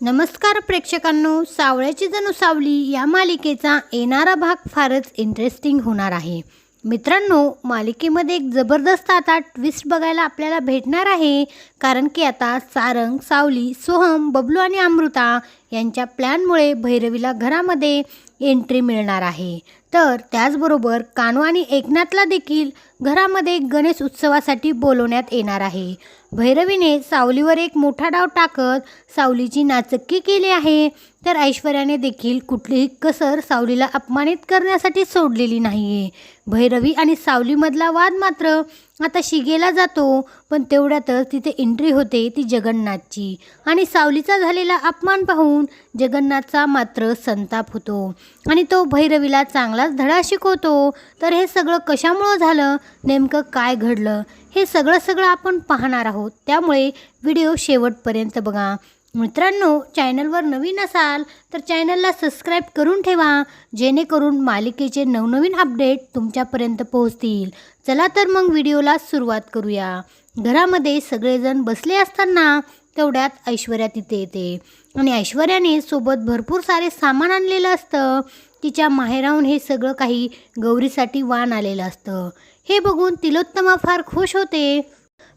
नमस्कार प्रेक्षकांनो सावळ्याची जणू सावली या मालिकेचा येणारा भाग फारच इंटरेस्टिंग होणार आहे. मित्रांनो मालिकेमध्ये एक जबरदस्त आता ट्विस्ट बघायला आपल्याला भेटणार आहे कारण की आता सारंग सावली सोहम बबलू आणि अमृता यांच्या प्लॅनमुळे भैरवीला घरामध्ये एंट्री मिळणार आहे. तर त्याचबरोबर कानू आणि एकनाथला देखील घरामध्ये गणेश उत्सवासाठी बोलवण्यात येणार आहे. भैरवीने सावलीवर एक मोठा डाव टाकत सावलीची नाचक्की केली आहे. तर ऐश्वर्याने देखील कुठलीही कसर सावलीला अपमानित करण्यासाठी सोडलेली नाही आहे भैरवी आणि सावलीमधला वाद मात्र आता शिगेला जातो पण तेवढ्यातच तिथे एंट्री होते ती जगन्नाथची. आणि सावलीचा झालेला अपमान पाहून जगन्नाथचा मात्र संताप होतो. आणि तो भैरवीला चांगलाच धडा शिकवतो. तर हे सगळं कशामुळं झालं? नेमकं काय घडलं? हे सगळं सगळं आपण पाहणार आहोत. त्यामुळे व्हिडिओ शेवटपर्यंत बघा. मित्रांनो चॅनलवर नवीन असाल तर चॅनलला सबस्क्राईब करून ठेवा जेणेकरून मालिकेचे नवनवीन अपडेट तुमच्यापर्यंत पोहोचतील. चला तर मग व्हिडिओला सुरुवात करूया. घरामध्ये सगळेजण बसले असताना तेवढ्यात ऐश्वर्या तिथे येते. आणि ऐश्वर्याने सोबत भरपूर सारे सामान आणलेलं असतं. तिच्या माहेराहून हे सगळं काही गौरीसाठी वाण आलेलं असतं. हे बघून तिलोत्तमा फार खुश होते.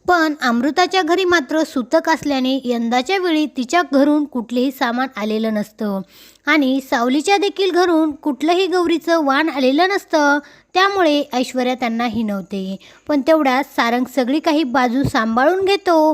पण अमृताच्या घरी मात्र सुतक असल्याने यंदाच्या वेळी तिच्या घरून कुठलेही सामान आलेलं नसतं. आणि सावलीच्या देखील घरून कुठलंही गौरीचं वाण आलेलं नसतं. त्यामुळे ऐश्वर्या त्यांना हिनवते पण तेवढ्यात सारंग सगळी काही बाजू सांभाळून घेतो.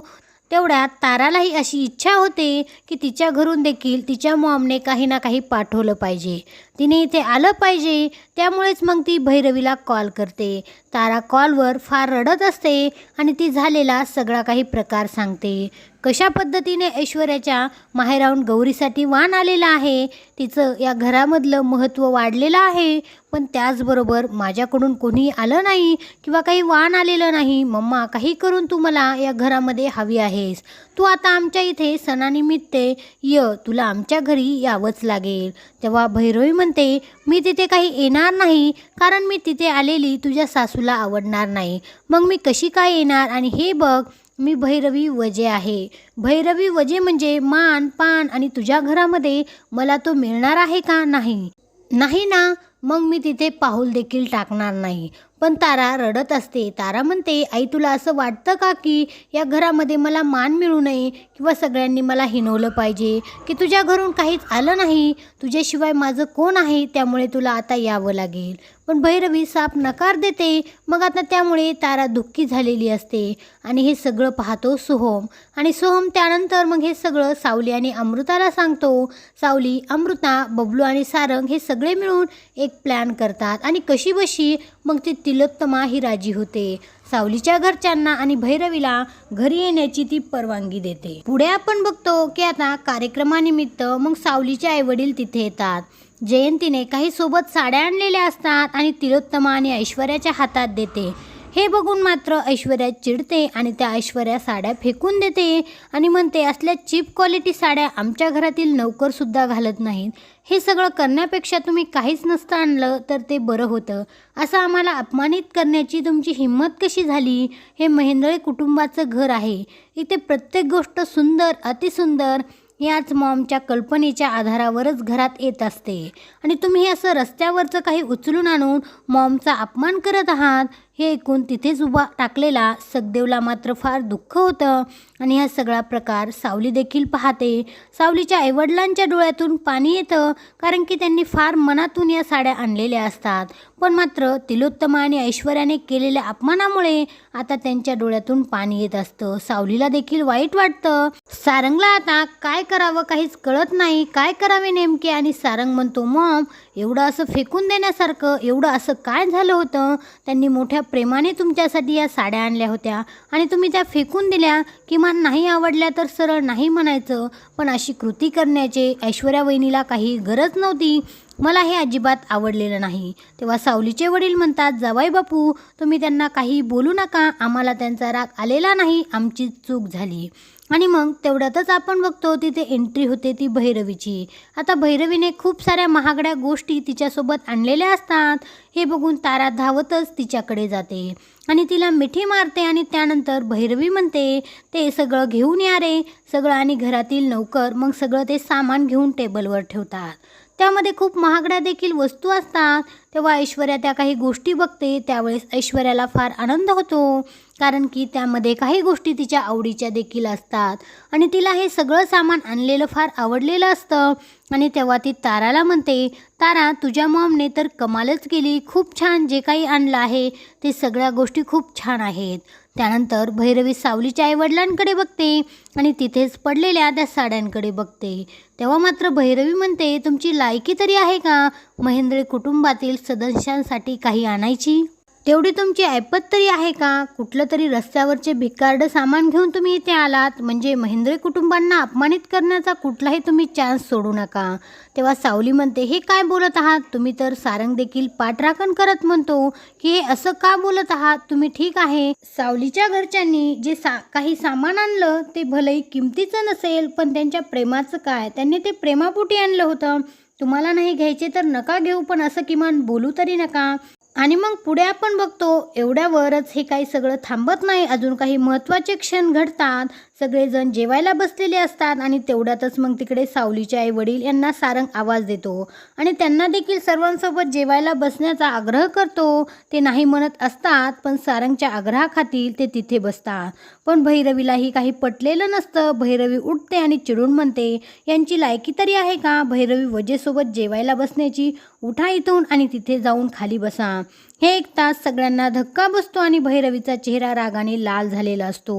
तेवढ्यात तारालाही अशी इच्छा होते की तिच्या घरून देखील तिच्या मॉमने काही ना काही पाठवलं पाहिजे. तिने इथे आलं पाहिजे त्यामुळेच मग ती भैरवीला कॉल करते. तारा कॉलवर फार रडत असते आणि ती झालेला सगळा काही प्रकार सांगते. कशा पद्धतीने ऐश्वर्याच्या माहेराहून गौरीसाठी वाण आलेला आहे? तिचं या घरामधलं महत्त्व वाढलेलं आहे. पण त्याचबरोबर माझ्याकडून कोणी आलं नाही किंवा काही वाण आलेलं नाही मम्मा काही करून तू मला या घरामध्ये हवी आहेस? तू आता आमच्या इथे सणानिमित्त य तुला आमच्या घरी यावंच लागेल. तेव्हा भैरवी म्हणते मी तिथे काही येणार नाही कारण मी तिथे आलेली तुझ्या सासूला आवडणार नाही. मग मी कशी काय येणार? आणि हे बघ मी भैरवी वजे आहे. भैरवी वजे म्हणजे मान पान आणि तुझ्या घरामध्ये मला तो मिळणार आहे का नाही? नाही ना मग मी तिथे पाऊल देखील टाकणार नाही. पण तारा रडत असते. तारा म्हणते आई तुला असं वाटतं का की या घरामध्ये मला मान मिळू नये किंवा सगळ्यांनी मला हिनवलं पाहिजे? की तुझ्या घरून काहीच आलं नाही? तुझ्याशिवाय माझं कोण आहे? त्यामुळे तुला आता यावं लागेल. पण भैरवी साप नकार देते. मग आता त्यामुळे तारा दुःखी झालेली असते. आणि हे सगळं पाहतो सोहम. आणि सोहम त्यानंतर मग हे सगळं सावली आणि अमृताला सांगतो. सावली अमृता बबलू आणि सारंग हे सगळे मिळून एक प्लॅन करतात. आणि कशी बशी? मग ती तिलोत्तमा ही राजी होते. सावलीच्या घरच्यांना आणि भैरवीला घरी येण्याची ती परवानगी देते. पुढे आपण बघतो की आता कार्यक्रमानिमित्त मग सावलीचे आईवडील तिथे येतात. जयंतीने काही सोबत साड्या आणलेल्या असतात आणि तिलोत्तमा आणि ऐश्वर्याच्या हातात देते. हे बघून मात्र ऐश्वर्या चिडते आणि त्या ऐश्वर्या साड्या फेकून देते आणि म्हणते असल्या चीप क्वालिटी साड्या आमच्या घरातील नोकरसुद्धा घालत नाहीत. हे सगळं करण्यापेक्षा तुम्ही काहीच नसतं आणलं तर ते बरं होतं. असं आम्हाला अपमानित करण्याची तुमची हिंमत कशी झाली? हे महेंद्रे कुटुंबाचं घर आहे. इथे प्रत्येक गोष्ट सुंदर अतिसुंदर याच मॉमच्या कल्पनेच्या आधारावरच घरात येत असते. आणि तुम्ही असं रस्त्यावरचं काही उचलून आणून मॉमचा अपमान करत आहात? हे ऐकून तिथेच उभा टाकलेला सखदेवला मात्र फार दुःख होतं. आणि हा सगळा प्रकार सावली देखील पाहते. सावलीच्या आईवडिलांच्या डोळ्यातून पाणी येतं कारण की त्यांनी फार मनातून या साड्या आणलेल्या असतात. पण मात्र तिलोत्तमा आणि ऐश्वर्याने केलेल्या अपमानामुळे आता त्यांच्या डोळ्यातून पाणी येत असतं. सावलीला देखील वाईट वाटतं. सारंगला आता काय करावं काहीच कळत नाही. काय करावे नेमके? आणि सारंग म्हणतो मॉम एवढं असं फेकून देण्यासारखं एवढं असं काय झालं होतं? त्यांनी मोठ्या प्रेमाने तुमच्यासाठी या साड्या आणल्या होत्या आणि तुम्ही त्या फेकून दिल्या किमान नाही आवडल्या तर सरळ नाही म्हणायचं पण अशी कृती करण्याचे ऐश्वर्या वहिनीला काही गरज नव्हती. मला हे अजिबात आवडलेलं नाही. तेव्हा सावलीचे वडील म्हणतात जावाई बापू तुम्ही त्यांना काही बोलू नका आम्हाला त्यांचा राग आलेला नाही आमची चूक झाली. आणि मग तेवढ्यातच आपण बघतो तिथे एंट्री होते ती भैरवीची. आता भैरवीने खूप साऱ्या महागड्या गोष्टी तिच्यासोबत आणलेल्या असतात. हे बघून तारा धावतच तिच्याकडे जाते. आणि तिला मिठी मारते आणि त्यानंतर भैरवी म्हणते ते सगळं घेऊन या रे. सगळं आणि घरातील नौकर मग सगळं ते सामान घेऊन टेबलवर ठेवतात. त्यामध्ये खूप महागड्या देखील वस्तू असतात. तेव्हा ऐश्वर्या त्या काही गोष्टी बघते त्यावेळेस ऐश्वर्याला फार आनंद होतो. कारण की त्यामध्ये काही गोष्टी तिच्या आवडीच्या देखील असतात. आणि तिला हे सगळं सामान आणलेलं फार आवडलेलं असतं. आणि तेव्हा ती ताराला म्हणते तारा तुझ्या मॉमने तर कमालच केली. खूप छान जे काही आणलं आहे ते सगळ्या गोष्टी खूप छान आहेत. त्यानंतर भैरवी सावलीच्या आईवडिलांकडे बघते आणि तिथेच पडलेल्या त्या साड्यांकडे बघते. तेव्हा मात्र भैरवी म्हणते तुमची लायकी तरी आहे का? महेंद्रे कुटुंबातील सदस्यांसाठी काही आणायची? तेवढी तुमची ऐपत तरी आहे का? कुठलं तरी रस्त्यावरचे भिकारडं सामान घेऊन तुम्ही इथे आलात. म्हणजे महेंद्रे कुटुंबांना अपमानित करण्याचा कुठलाही तुम्ही चान्स सोडू नका. तेव्हा सावली म्हणते हे काय बोलत आहात? तुम्ही तर सारंग देखील पाठराखण करत म्हणतो. की हे असं का बोलत आहात? तुम्ही ठीक आहे. सावलीच्या घरच्यांनी जे सा काही सामान आणलं ते भलंही किमतीचं नसेल पण त्यांच्या प्रेमाचं काय? त्यांनी ते प्रेमापोटी आणलं होतं. तुम्हाला नाही घ्यायचे तर नका घेऊ पण असं किमान बोलू तरी नका. आणि मग पुढे आपण बघतो एवढ्यावरच हे काही सगळं थांबत नाही. अजून काही महत्त्वाचे क्षण घडतात. सगळेजण जेवायला बसलेले असतात आणि तेवढ्यातच मग तिकडे सावलीचे आई वडील यांना सारंग आवाज देतो आणि त्यांना देखील सर्वांसोबत जेवायला बसण्याचा आग्रह करतो. ते नाही म्हणत असतात पण सारंगच्या आग्रहाखातील ते तिथे बसतात. पण भैरवीलाही काही पटलेलं नसतं. भैरवी उठते आणि चिडून म्हणते यांची लायकी तरी आहे का? भैरवी वजेसोबत जेवायला बसण्याची? उठा इथून आणि तिथे जाऊन खाली बसा. हे एक तास सगळ्यांना धक्का बसतो आणि भैरवीचा चेहरा रागाने लाल झालेला असतो.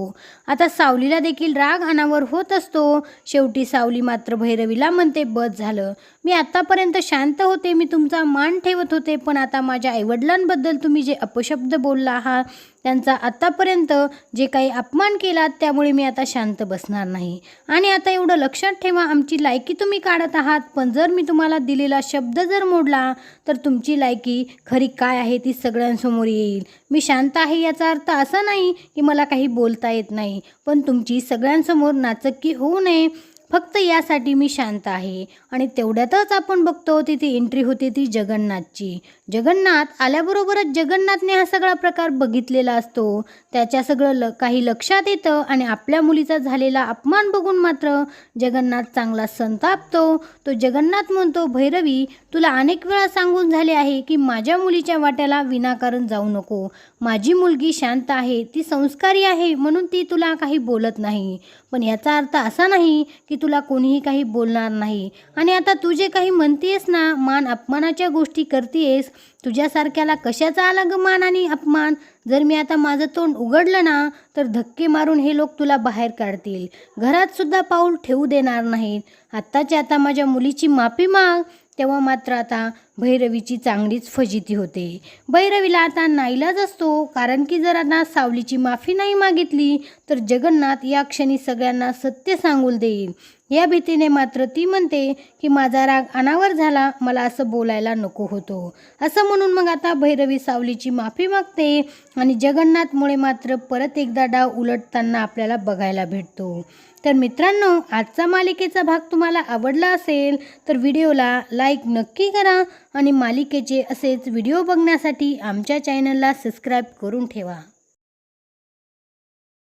आता सावलीला देखील राग अनावर होत असतो. शेवटी सावली मात्र भैरवीला म्हणते बस झालं. मी आत्तापर्यंत शांत होते. मी तुमचा मान ठेवत होते. पण आता माझ्या आईवडिलांबद्दल तुम्ही जे अपशब्द बोलला आहात त्यांचा आत्तापर्यंत जे काही अपमान केलात त्यामुळे मी आता शांत बसणार नाही. आणि आता एवढं लक्षात ठेवा आमची लायकी तुम्ही काढत आहात. पण जर मी तुम्हाला दिलेला शब्द जर मोडला तर तुमची लायकी खरी काय आहे ती सगळ्यांसमोर येईल. मी शांत आहे याचा अर्थ असा नाही की मला काही बोलता येत नाही. पण तुमची सगळ्यांसमोर नाचक्की होऊ नये. फक्त यासाठी मी शांत आहे. आणि तेवढ्यातच आपण बघतो तिथे एंट्री होते ती जगन्नाथची. जगन्नाथ आल्याबरोबरच जगन्नाथने हा सगळा प्रकार बघितलेला असतो. त्याच्या सगळं ल काही लक्षात येतं आणि आपल्या मुलीचा झालेला अपमान बघून मात्र जगन्नाथ चांगला संतापतो. तो जगन्नाथ म्हणतो भैरवी तुला अनेक वेळा सांगून झाले आहे की माझ्या मुलीच्या वाट्याला विनाकारण जाऊ नको. माझी मुलगी शांत आहे ती संस्कारी आहे म्हणून ती तुला काही बोलत नाही. पण याचा अर्थ असा नाही की तुला कोणीही काही बोलणार नाही. आणि आता तू जे काही म्हणतेस ना मान अपमानाच्या गोष्टी करतेस तुझ्यासारख्याला कशाचा आला ग मान आणि अपमान? जर मी आता माझं तोंड उघडलं ना तर धक्के मारून हे लोक तुला बाहेर काढतील. घरात सुद्धा पाऊल ठेवू देणार नाहीत. आत्ताच्या आता माझ्या मुलीची माफी माग. तेव्हा मात्र आता भैरवीची चांगलीच फजिती होते. भैरवीला आता नाईलाज असतो कारण की जर आता सावलीची माफी नाही मागितली तर जगन्नाथ या क्षणी सगळ्यांना सत्य सांगून देईल. या भीतीने मात्र ती म्हणते की माझा राग अनावर झाला मला असं बोलायला नको होतो. असं म्हणून मग आता भैरवी सावलीची माफी मागते आणि जगन्नाथमुळे मात्र परत एकदा डाव उलटताना आपल्याला बघायला भेटतो. तर मित्रांनो आजचा मालिकेचा भाग तुम्हाला आवडला असेल तर व्हिडिओला लाईक नक्की करा आणि मालिकेचे असेच व्हिडिओ बघण्यासाठी आमच्या चॅनलला सबस्क्राईब करून ठेवा.